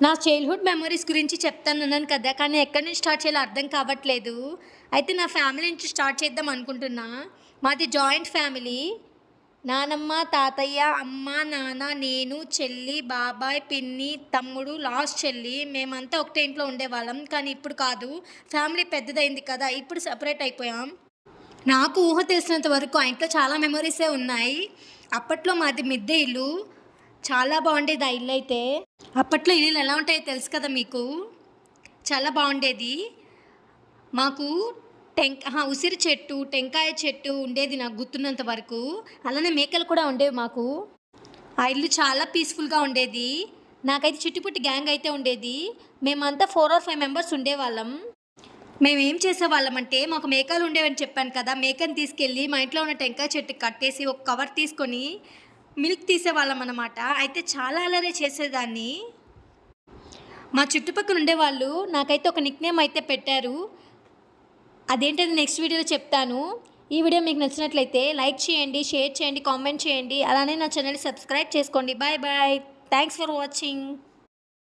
నా childhood memories గురించి చెప్తాను అన్నాను కదా కానీ ఎక్కడి నుంచి స్టార్ట్ చేయాలో అర్థం కావట్లేదు. అయితే నా ఫ్యామిలీ నుంచి స్టార్ట్ చేద్దాం అనుకుంటున్నా. మాది జాయింట్ ఫ్యామిలీ నానమ్మ తాతయ్య అమ్మ నాన్న నేను చెల్లి బాబాయ్ పిన్ని తమ్ముడు లాస్ట్ చెల్లి. మేమంతా ఒకటే ఇంట్లో ఉండేవాళ్ళం కానీ ఇప్పుడు కాదు. ఫ్యామిలీ పెద్దదైంది కదా ఇప్పుడు సపరేట్ అయిపోయాం. నాకు ఊహ తెలిసినంత వరకు ఆ ఇంట్లో చాలా మెమరీసే ఉన్నాయి. అప్పట్లో మాది మిద్దె ఇల్లు. చాలా బాగుండేది ఆ ఇల్లు అయితే. అప్పట్లో ఇల్లు ఎలా ఉంటాయో తెలుసు కదా మీకు? చాలా బాగుండేది. మాకు టెంక ఉసిరి చెట్టు టెంకాయ చెట్టు ఉండేది నాకు గుర్తున్నంత వరకు. అలానే మేకలు కూడా ఉండేవి మాకు. ఆ ఇల్లు చాలా పీస్ఫుల్గా ఉండేది. నాకైతే చుట్టుపుట్టి గ్యాంగ్ అయితే ఉండేది. మేమంతా ఫోర్ ఆర్ ఫైవ్ మెంబర్స్ ఉండేవాళ్ళం. మేము ఏం చేసేవాళ్ళం అంటే మాకు మేకలు ఉండేవని చెప్పాను కదా మేకని తీసుకెళ్ళి మా ఇంట్లో ఉన్న టెంకాయ చెట్టు కట్టేసి ఒక కవర్ తీసుకొని మిల్క్ తీసేవాళ్ళం అన్నమాట. అయితే చాలా అలరే చేసేదాన్ని. మా చుట్టుపక్కల ఉండేవాళ్ళు నాకైతే ఒక నిక్ నేమ్ అయితే పెట్టారు. అదేంటది నెక్స్ట్ వీడియోలో చెప్తాను. ఈ వీడియో మీకు నచ్చినట్లయితే లైక్ చేయండి షేర్ చేయండి కామెంట్ చేయండి. అలానే నా ఛానల్ సబ్స్క్రైబ్ చేసుకోండి. Bye bye thanks for watching